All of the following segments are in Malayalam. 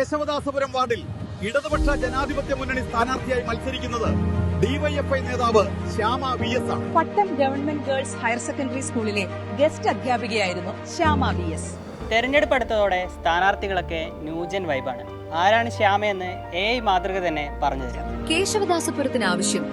കേശവദാസപുരം വാർഡിൽ ഇടതുപക്ഷ ജനാധിപത്യ മുന്നണി സ്ഥാനാർത്ഥിയായി മത്സരിക്കുന്നത് ഡിവൈഎഫ്ഐ നേതാവ് ശ്യാമ വി എസ് ആണ്. Pattom government girls higher secondary സ്കൂളിലെ ഗസ്റ്റ് അധ്യാപികയായിരുന്നു ശ്യാമ വി എസ് തെരഞ്ഞെടുപ്പ് അടുത്തതോടെ സ്ഥാനാർത്ഥികളൊക്കെ ന്യൂജൻ വൈബാണ്. ആരാണ് ശ്യാമയെന്ന് എ ഐ മാതൃക തന്നെ പറഞ്ഞു തരാം. കേശവദാസപുരത്തിന് ആവശ്യം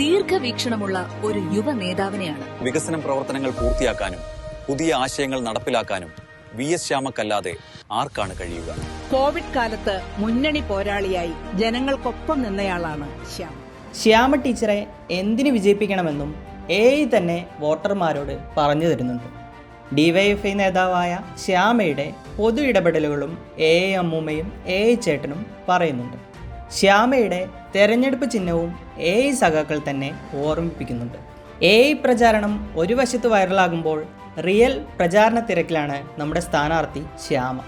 ദീർഘവീക്ഷണമുള്ള ഒരു യുവ നേതാവിനെയാണ്. വികസന പ്രവർത്തനങ്ങൾ പൂർത്തിയാക്കാനും പുതിയ ആശയങ്ങൾ നടപ്പിലാക്കാനും വി എസ് ശ്യാമക്കല്ലാതെ ആർക്കാണ് കഴിയുക? കോവിഡ് കാലത്ത് മുന്നണി പോരാളിയായി ജനങ്ങൾക്കൊപ്പം നിന്നയാളാണ് ശ്യാം. ശ്യാമ ടീച്ചറെ എന്തിനു വിജയിപ്പിക്കണമെന്നും എ തന്നെ വോട്ടർമാരോട് പറഞ്ഞു തരുന്നുണ്ട്. ഡിവൈഎഫ്ഐ നേതാവായ ശ്യാമയുടെ പൊതു ഇടപെടലുകളും എ അമ്മൂമ്മയും എ ചേട്ടനും പറയുന്നുണ്ട്. ശ്യാമയുടെ തെരഞ്ഞെടുപ്പ് ചിഹ്നവും എ സഖാക്കൾ തന്നെ ഓർമ്മിപ്പിക്കുന്നുണ്ട്. എ പ്രചാരണം ഒരു വശത്ത് വൈറലാകുമ്പോൾ റിയൽ പ്രചാരണ തിരക്കിലാണ് നമ്മുടെ സ്ഥാനാർത്ഥി ശ്യാമ.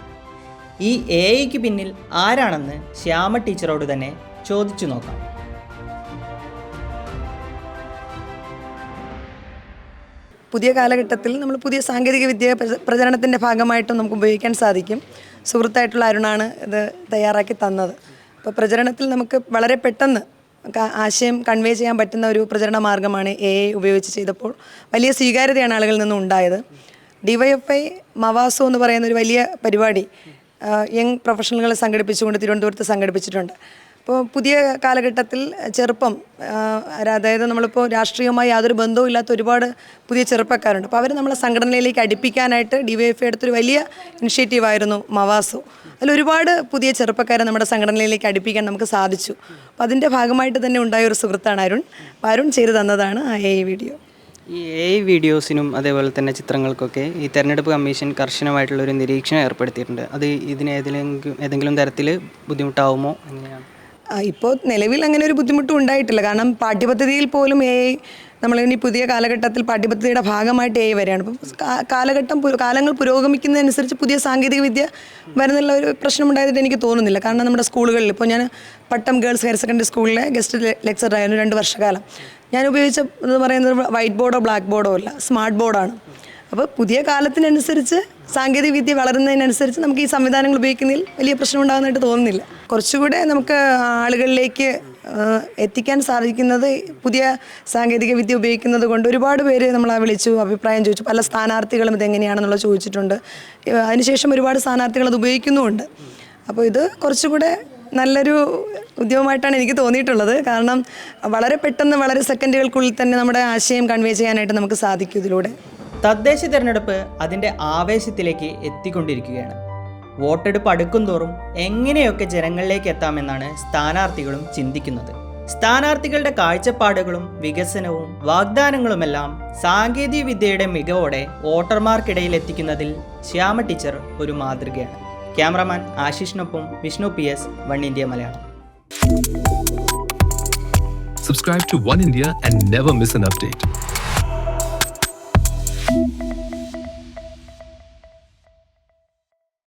ഈ എ ഐക്ക് പിന്നിൽ ആരാണെന്ന് ശ്യാമ ടീച്ചറോട് തന്നെ ചോദിച്ചു നോക്കാം. പുതിയ കാലഘട്ടത്തിൽ നമ്മൾ പുതിയ സാങ്കേതിക വിദ്യ പ്രചരണത്തിന്റെ ഭാഗമായിട്ടും നമുക്ക് ഉപയോഗിക്കാൻ സാധിക്കും. സുഹൃത്തായിട്ടുള്ള അരുണാണ് ഇത് തയ്യാറാക്കി തന്നത്. അപ്പോൾ പ്രചരണത്തിൽ നമുക്ക് വളരെ പെട്ടെന്ന് ആശയം കൺവേ ചെയ്യാൻ പറ്റുന്ന ഒരു പ്രചരണ മാർഗമാണ് എ ഐ ഉപയോഗിച്ച് ചെയ്തപ്പോൾ വലിയ സ്വീകാര്യതയാണ് ആളുകളിൽ നിന്നും ഉണ്ടായത്. ഡിവൈഎഫ്ഐ മവാസോ എന്ന് പറയുന്ന ഒരു വലിയ പരിപാടി യങ് പ്രൊഫഷണലുകളെ സംഘടിപ്പിച്ചുകൊണ്ട് തിരുവനന്തപുരത്ത് സംഘടിപ്പിച്ചിട്ടുണ്ട്. അപ്പോൾ പുതിയ കാലഘട്ടത്തിൽ ചെറുപ്പം അതായത് നമ്മളിപ്പോൾ രാഷ്ട്രീയവുമായി യാതൊരു ബന്ധവും ഇല്ലാത്ത ഒരുപാട് പുതിയ ചെറുപ്പക്കാരുണ്ട്. അപ്പോൾ അവർ നമ്മളെ സംഘടനയിലേക്ക് അടുപ്പിക്കാനായിട്ട് ഡി വൈ എഫ് എടുത്തൊരു വലിയ ഇനിഷ്യേറ്റീവായിരുന്നു മവാസോ. അതിൽ ഒരുപാട് പുതിയ ചെറുപ്പക്കാരെ നമ്മുടെ സംഘടനയിലേക്ക് അടുപ്പിക്കാൻ നമുക്ക് സാധിച്ചു. അപ്പോൾ അതിന്റെ ഭാഗമായിട്ട് തന്നെ ഉണ്ടായ ഒരു സുഹൃത്താണ് അരുൺ. അപ്പോൾ അരുൺ ചെയ്തു തന്നതാണ് ആ എ വീഡിയോ ഈ എ വീഡിയോസിനും അതേപോലെ തന്നെ ചിത്രങ്ങൾക്കൊക്കെ ഈ തെരഞ്ഞെടുപ്പ് കമ്മീഷൻ കർശനമായിട്ടുള്ള ഒരു നിരീക്ഷണം ഏർപ്പെടുത്തിയിട്ടുണ്ട്. അത് ഇതിന് ഏതെങ്കിലും ഏതെങ്കിലും തരത്തിൽ ബുദ്ധിമുട്ടാവുമോ? എങ്ങനെയാണ്? ഇപ്പോൾ നിലവിൽ അങ്ങനെ ഒരു ബുദ്ധിമുട്ടും ഉണ്ടായിട്ടില്ല. കാരണം പാഠ്യപദ്ധതിയിൽ പോലും എ നമ്മളിനി പുതിയ കാലഘട്ടത്തിൽ പാഠ്യപദ്ധതിയുടെ ഭാഗമായിട്ട് എ വരെയാണ് അപ്പം കാലഘട്ടം കാലങ്ങൾ പുരോഗമിക്കുന്നതനുസരിച്ച് പുതിയ സാങ്കേതിക വിദ്യ വരുന്നുള്ള ഒരു പ്രശ്നം ഉണ്ടായതായിട്ട് എനിക്ക് തോന്നുന്നില്ല. കാരണം നമ്മുടെ സ്കൂളുകളിൽ ഇപ്പോൾ ഞാൻ പട്ടം ഗേൾസ് ഹയർ സെക്കൻഡറി സ്കൂളിലെ ഗസ്റ്റ് ലെക്ചറായിരുന്നു രണ്ട് വർഷക്കാലം. ഞാൻ ഉപയോഗിച്ച എന്ന് പറയുന്നത് വൈറ്റ് ബോർഡോ ബ്ലാക്ക് ബോർഡോ അല്ല സ്മാർട്ട് ബോർഡാണ്. അപ്പോൾ പുതിയ കാലത്തിനനുസരിച്ച് സാങ്കേതിക വിദ്യ വളരുന്നതിനനുസരിച്ച് നമുക്ക് ഈ സംവിധാനങ്ങൾ ഉപയോഗിക്കുന്നതിൽ വലിയ പ്രശ്നമുണ്ടാകുന്നതായിട്ട് തോന്നുന്നില്ല. കുറച്ചുകൂടെ നമുക്ക് ആളുകളിലേക്ക് എത്തിക്കാൻ സാധിക്കുന്നത് പുതിയ സാങ്കേതിക വിദ്യ ഉപയോഗിക്കുന്നത് കൊണ്ട് ഒരുപാട് പേര് ആ വിളിച്ചു അഭിപ്രായം ചോദിച്ചു. പല സ്ഥാനാർത്ഥികളും ഇതെങ്ങനെയാണെന്നുള്ളത് ചോദിച്ചിട്ടുണ്ട്. അതിനുശേഷം ഒരുപാട് സ്ഥാനാർത്ഥികൾ അത് ഉപയോഗിക്കുന്നുമുണ്ട്. അപ്പോൾ ഇത് കുറച്ചുകൂടെ നല്ലൊരു ഉദ്യമമായിട്ടാണ് എനിക്ക് തോന്നിയിട്ടുള്ളത്. കാരണം വളരെ പെട്ടെന്ന് വളരെ സെക്കൻഡുകൾക്കുള്ളിൽ തന്നെ നമ്മുടെ ആശയം കൺവേ ചെയ്യാനായിട്ട് നമുക്ക് സാധിക്കും ഇതിലൂടെ. തദ്ദേശ തിരഞ്ഞെടുപ്പ് അതിന്റെ ആവേശത്തിലേക്ക് എത്തിക്കൊണ്ടിരിക്കുകയാണ്. വോട്ടെടുപ്പ് അടുക്കും തോറും എങ്ങനെയൊക്കെ ജനങ്ങളിലേക്ക് എത്താമെന്നാണ് സ്ഥാനാർത്ഥികളും ചിന്തിക്കുന്നത്. സ്ഥാനാർത്ഥികളുടെ കാഴ്ചപ്പാടുകളും വികസനവും വാഗ്ദാനങ്ങളുമെല്ലാം സാങ്കേതിക വിദ്യയുടെ മികവോടെ വോട്ടർമാർക്കിടയിൽ എത്തിക്കുന്നതിൽ ശ്യാമ ടീച്ചർ ഒരു മാതൃകയാണ്. Cameraman ആശിഷിനൊപ്പം Vishnu P S one India Malayalam. Subscribe to One India and never miss an update.